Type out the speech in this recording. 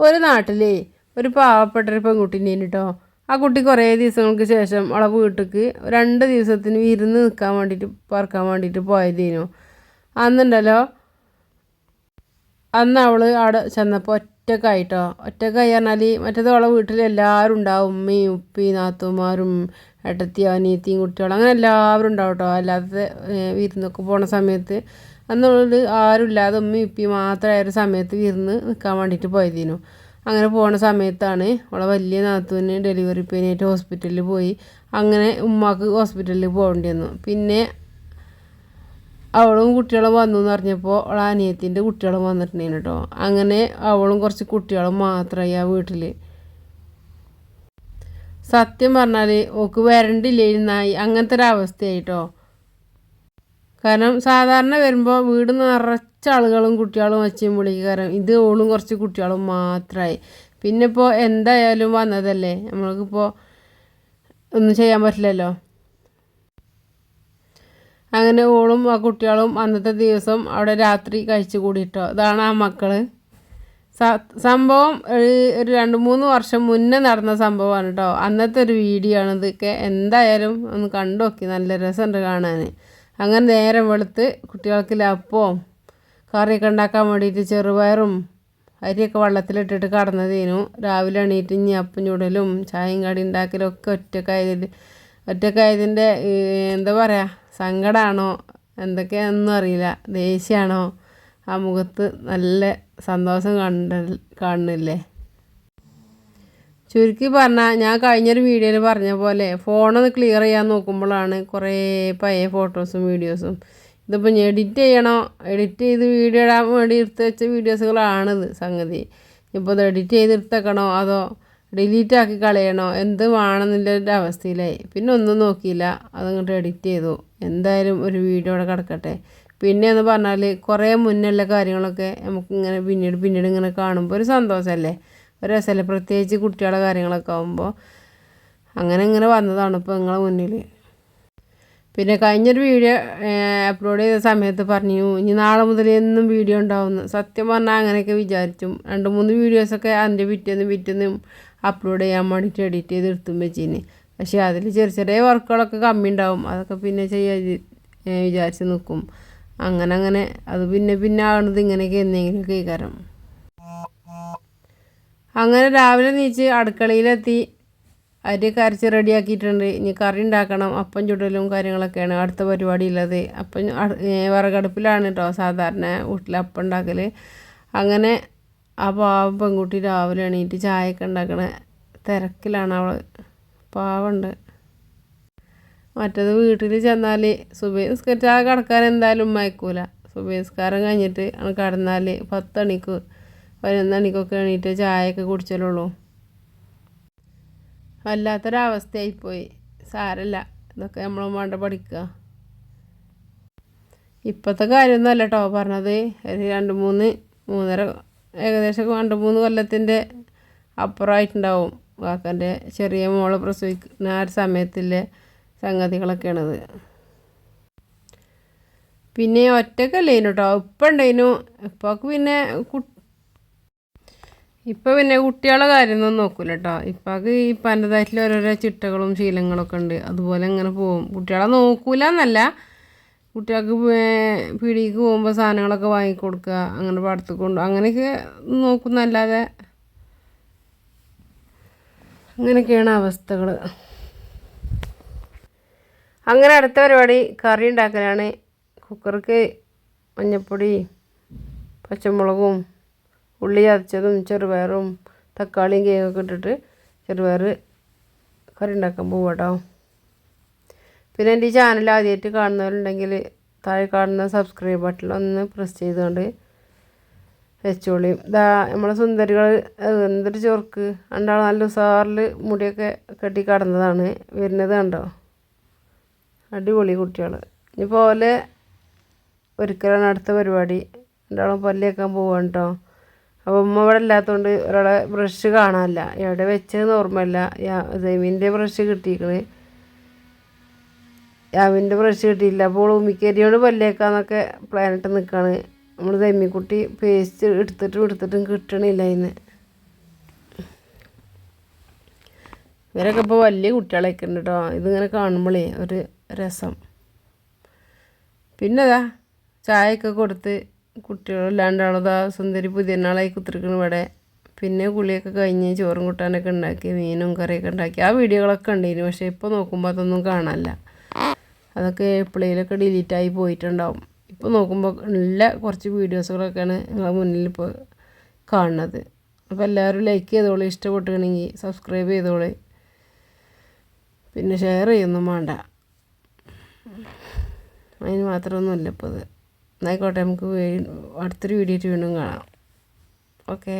ഒരു നാട്ടിലേ ഒരു പാവപ്പെട്ട ഒരു പെൺകുട്ടീനെ കേട്ടോ ആ കുട്ടി കുറേ ദിവസങ്ങൾക്ക് ശേഷം അവളെ വീട്ടിലേക്ക് രണ്ട് ദിവസത്തിന് വിരുന്ന് നിൽക്കാൻ വേണ്ടിയിട്ട് പറക്കാൻ വേണ്ടിയിട്ട് പോയതേനു. അന്നുണ്ടല്ലോ അന്ന് അവൾ അവിടെ ചെന്നപ്പോൾ ഒറ്റക്കായിട്ടോ. ഒറ്റക്കായി പറഞ്ഞാൽ മറ്റേത് അവളെ വീട്ടിൽ എല്ലാവരും ഉണ്ടാവും. ഉമ്മയും ഉപ്പി നാത്തുമാരും ഏട്ടത്തിയും അനിയത്തിയും കുട്ടികളും അങ്ങനെ എല്ലാവരും ഉണ്ടാവും കേട്ടോ അല്ലാതെ വിരുന്നൊക്കെ പോണ സമയത്ത് അന്നുള്ളത് ആരും ഇല്ലാതെ ഉമ്മയും ഇപ്പി മാത്രമായ ഒരു സമയത്ത് വിരുന്ന് നിൽക്കാൻ വേണ്ടിയിട്ട് പോയതിനു. അങ്ങനെ പോണ സമയത്താണ് അവളെ വലിയ നാത്തുവിന് ഡെലിവറി പെയിനായിട്ട് ഹോസ്പിറ്റലിൽ പോയി. അങ്ങനെ ഉമ്മാക്ക് ഹോസ്പിറ്റലിൽ പോകേണ്ടി വന്നു പിന്നെ അവളും കുട്ടികളും വന്നു എന്ന് പറഞ്ഞപ്പോൾ അവളെ അനിയത്തിന്റെ കുട്ടികളും വന്നിട്ടുണ്ടായിരുന്നു കേട്ടോ അങ്ങനെ അവളും കുറച്ച് കുട്ടികളും മാത്രമായി ആ വീട്ടിൽ സത്യം പറഞ്ഞാൽ ഓക്ക് വരണ്ടില്ലായിരുന്നായി അങ്ങനത്തെ ഒരു അവസ്ഥയായിട്ടോ കാരണം സാധാരണ വരുമ്പോൾ വീട് നിറച്ച ആളുകളും കുട്ടികളും അച്ഛനും വിളിക്കും. കാരണം ഇത് ഓളും കുറച്ച് കുട്ടികളും മാത്രമായി പിന്നെ ഇപ്പോൾ എന്തായാലും വന്നതല്ലേ? നമ്മൾക്കിപ്പോൾ ഒന്നും ചെയ്യാൻ പറ്റില്ലല്ലോ? അങ്ങനെ ഓളും ആ കുട്ടികളും അന്നത്തെ ദിവസം അവിടെ രാത്രി കഴിച്ചു കൂടിയിട്ടോ അതാണ് ആ മക്കൾ സംഭവം ഒരു രണ്ട് മൂന്ന് വർഷം മുന്നേ നടന്ന സംഭവമാണ് കേട്ടോ അന്നത്തെ ഒരു വീഡിയോ ആണ് ഇതൊക്കെ. എന്തായാലും ഒന്ന് കണ്ടു നോക്കി നല്ല രസമുണ്ട് കാണാൻ അങ്ങനെ നേരം വെളുത്ത് കുട്ടികൾക്ക് ലപ്പവും കറിയൊക്കെ ഉണ്ടാക്കാൻ വേണ്ടിയിട്ട് ചെറുപയറും അരിയൊക്കെ വെള്ളത്തിലിട്ടിട്ട് കടന്നതേനു. രാവിലെ എണീറ്റ് ഇനി അപ്പം ചുടലും ചായയും കടി ഉണ്ടാക്കലും ഒക്കെ ഒറ്റക്കായതിൽ ഒറ്റക്കായതിന്റെ എന്താ പറയുക സങ്കടമാണോ എന്തൊക്കെയാണെന്നും അറിയില്ല. ദേഷ്യമാണോ ആ മുഖത്ത് നല്ല സന്തോഷം കണ്ട കാണുന്നില്ലേ? ചുരുക്കി പറഞ്ഞാൽ ഞാൻ കഴിഞ്ഞൊരു വീഡിയോയിൽ പറഞ്ഞ പോലെ ഫോണൊന്ന് ക്ലിയർ ചെയ്യാൻ നോക്കുമ്പോഴാണ് കുറേ പഴയ ഫോട്ടോസും വീഡിയോസും ഇതിപ്പോൾ ഞാൻ എഡിറ്റ് ചെയ്യണോ? എഡിറ്റ് ചെയ്ത് വീഡിയോ ഇടാൻ വേണ്ടി എടുത്ത് വെച്ച വീഡിയോസുകളാണിത് സംഗതി. ഇപ്പോൾ ഇത് എഡിറ്റ് ചെയ്ത് എടുത്തേക്കണോ? അതോ ഡിലീറ്റ് ആക്കി കളയണോ? എന്ത് വേണമെന്നുള്ളൊരു അവസ്ഥയിലായി. പിന്നെ ഒന്നും നോക്കിയില്ല. അതങ്ങോട്ട് എഡിറ്റ് ചെയ്തു. എന്തായാലും ഒരു വീഡിയോ അവിടെ കിടക്കട്ടെ. പിന്നെ എന്ന് പറഞ്ഞാൽ കുറേ മുന്നുള്ള കാര്യങ്ങളൊക്കെ നമുക്ക് ഇങ്ങനെ പിന്നീട് പിന്നീട് ഇങ്ങനെ കാണുമ്പോൾ ഒരു സന്തോഷമല്ലേ ഒരു രസമല്ല? പ്രത്യേകിച്ച് കുട്ടികളുടെ കാര്യങ്ങളൊക്കെ ആകുമ്പോൾ അങ്ങനെ ഇങ്ങനെ വന്നതാണ് ഇപ്പോൾ നിങ്ങളെ മുന്നിൽ പിന്നെ കഴിഞ്ഞൊരു വീഡിയോ അപ്ലോഡ് ചെയ്ത സമയത്ത് പറഞ്ഞു ഇനി നാളെ മുതൽ എന്നും വീഡിയോ ഉണ്ടാവുന്നു സത്യം പറഞ്ഞാൽ അങ്ങനെയൊക്കെ വിചാരിച്ചു. രണ്ട് മൂന്ന് വീഡിയോസൊക്കെ അതിന്റെ പിറ്റേന്നും പിറ്റേന്നും അപ്ലോഡ് ചെയ്യാൻ വേണ്ടിയിട്ട് എഡിറ്റ് ചെയ്ത് എടുത്തും വെച്ചിന്. പക്ഷേ അതിൽ ചെറിയ ചെറിയ വർക്കുകളൊക്കെ കമ്മി ഉണ്ടാവും. അതൊക്കെ പിന്നെ ചെയ്യാൻ വിചാരിച്ച് നിൽക്കും അങ്ങനെ അങ്ങനെ അത് പിന്നെ പിന്നെ ആവുന്നത് ഇങ്ങനെയൊക്കെ എന്തെങ്കിലുമൊക്കെ കാരണം അങ്ങനെ രാവിലെ നീച്ച് അടുക്കളയിലെത്തി. അരിയൊക്കെ അരച്ച് റെഡിയാക്കിയിട്ടുണ്ട്. ഇനി കറി ഉണ്ടാക്കണം. അപ്പം ചുടലും കാര്യങ്ങളൊക്കെയാണ് അടുത്ത പരിപാടി ഉള്ളത് അപ്പം വിറകടുപ്പിലാണ് കേട്ടോ സാധാരണ വീട്ടിൽ അപ്പം ഉണ്ടാക്കൽ അങ്ങനെ ആ പാവം പെൺകുട്ടി രാവിലെ എണീറ്റ് ചായയൊക്കെ ഉണ്ടാക്കണ തിരക്കിലാണ് അവൾ പാവമുണ്ട് മറ്റത് വീട്ടിൽ ചെന്നാൽ സുബൈ നിസ്കരിച്ചാൽ കിടക്കാൻ എന്തായാലും ഉമ്മയക്കൂല. സുബൈ നിസ്കാരം കഴിഞ്ഞിട്ട് കിടന്നാൽ പത്തണിക്ക് പതിനൊന്നണിക്കൊക്കെ എണീറ്റ് ചായയൊക്കെ കുടിച്ചാലുള്ളൂ. വല്ലാത്തൊരവസ്ഥയായിപ്പോയി. സാരല്ല ഇതൊക്കെ നമ്മൾ വേണ്ട പഠിക്കുക ഇപ്പോഴത്തെ കാര്യമൊന്നും അല്ല കേട്ടോ പറഞ്ഞത്. ഒരു രണ്ട് മൂന്ന് മൂന്നര ഏകദേശം രണ്ട് മൂന്ന് കൊല്ലത്തിന്റെ അപ്പുറമായിട്ടുണ്ടാവും കാക്കന്റെ ചെറിയ മോൾ പ്രസവിക്കുന്ന ആ ഒരു സമയത്തിലെ സംഗതികളൊക്കെയാണത്. പിന്നെ ഒറ്റക്കല്ലേനു കേട്ടോ ഇപ്പം ഉണ്ടായിനു. ഇപ്പൊക്ക് പിന്നെ കു ഇപ്പം പിന്നെ കുട്ടികളെ കാര്യമൊന്നും നോക്കൂല കേട്ടോ ഈ പലതായിട്ടുള്ള ഓരോരോ ചിട്ടകളും ശീലങ്ങളൊക്കെ ഉണ്ട്. അതുപോലെ ഇങ്ങനെ പോകും. കുട്ടികളെ നോക്കൂല എന്നല്ല കുട്ടികൾക്ക് പീടിക്ക് പോകുമ്പോൾ സാധനങ്ങളൊക്കെ വാങ്ങിക്കൊടുക്കുക അങ്ങനെ പടത്ത് കൊണ്ട് അങ്ങനെയൊക്കെ നോക്കുന്നല്ലാതെ അങ്ങനെയൊക്കെയാണ് അവസ്ഥകൾ അങ്ങനെ അടുത്ത പരിപാടി കറി ഉണ്ടാക്കലാണ്. കുക്കർക്ക് മഞ്ഞപ്പൊടി പച്ചമുളകും ഉള്ളി ചതച്ചതും ചെറുപയറും തക്കാളിയും കേക്കൊക്കെ ഇട്ടിട്ട് ചെറുപയർ കറി ഉണ്ടാക്കാൻ പോവാം കേട്ടോ പിന്നെ എന്റെ ഈ ചാനൽ ആദ്യമായിട്ട് കാണുന്നവരുണ്ടെങ്കിൽ താഴെ കാണുന്ന സബ്സ്ക്രൈബ് ബട്ടൺ ഒന്ന് പ്രസ് ചെയ്തുകൊണ്ട് വെച്ചോളിയും ഇതാ നമ്മളെ സുന്ദരികൾ എന്തൊരു ചോർക്ക് രണ്ടാൾ നല്ല ഉസാറിൽ മുടിയൊക്കെ കെട്ടി കടന്നതാണ്. വരുന്നത് കണ്ടോ? അടിപൊളി കുട്ടികൾ ഇനി പോലെ ഒരിക്കലാണ് അടുത്ത പരിപാടി. രണ്ടാളും പല്ലിയേക്കാൻ പോവാണ് കേട്ടോ അപ്പോൾ ഉമ്മ ഇവിടെ ഇല്ലാത്തതുകൊണ്ട് ഒരാളെ ബ്രഷ് കാണാനില്ല. എവിടെ വെച്ചതെന്ന് ഓർമ്മയില്ല. സെമിന്റെ ബ്രഷ് കിട്ടിയിരിക്കണ്. യാമിന്റെ ബ്രഷ് കിട്ടിയില്ല അപ്പോൾ ഉമ്മിക്കരിയോട് പല്ലേക്കാന്നൊക്കെ പ്ലാനിട്ട് നിൽക്കുകയാണ് നമ്മൾ തെമ്മിക്കുട്ടി പേസ്റ്റ് എടുത്തിട്ടും എടുത്തിട്ടും കിട്ടണില്ല ഇന്ന് ഇവരൊക്കെ ഇപ്പോൾ വലിയ കുട്ടികളൊക്കെ ഉണ്ട് കേട്ടോ ഇതിങ്ങനെ കാണുമ്പോളേ ഒരു രസം. പിന്നെതാ ചായയൊക്കെ കൊടുത്ത് കുട്ടികളല്ലാണ്ടാളതാ സുന്ദരി പുതിയ നാളായി കുത്തിരിക്കണ ഇവിടെ. പിന്നെ കുളിയൊക്കെ കഴിഞ്ഞ് ചോറും കൂട്ടാനൊക്കെ ഉണ്ടാക്കി മീനും കറിയൊക്കെ ഉണ്ടാക്കി. ആ വീഡിയോകളൊക്കെ ഉണ്ടായിരുന്നു പക്ഷേ ഇപ്പോൾ നോക്കുമ്പോൾ അതൊന്നും കാണാനില്ല. അതൊക്കെ എപ്പോഴേലൊക്കെ ഡിലീറ്റായി പോയിട്ടുണ്ടാവും. ഇപ്പോൾ നോക്കുമ്പോൾ നല്ല കുറച്ച് വീഡിയോസുകളൊക്കെയാണ് നിങ്ങളെ മുന്നിൽ ഇപ്പോൾ കാണുന്നത്. അപ്പോൾ എല്ലാവരും ലൈക്ക് ചെയ്തോളൂ ഇഷ്ടപ്പെട്ടുകയാണെങ്കിൽ സബ്സ്ക്രൈബ് ചെയ്തോളൂ. പിന്നെ ഷെയർ ചെയ്യൊന്നും വേണ്ട. അതിന് മാത്രമൊന്നുമില്ല ഇപ്പോൾ ഇത്. എന്നായിക്കോട്ടെ നമുക്ക് അടുത്തൊരു വീഡിയോ വീണ്ടും കാണാം. ഓക്കേ.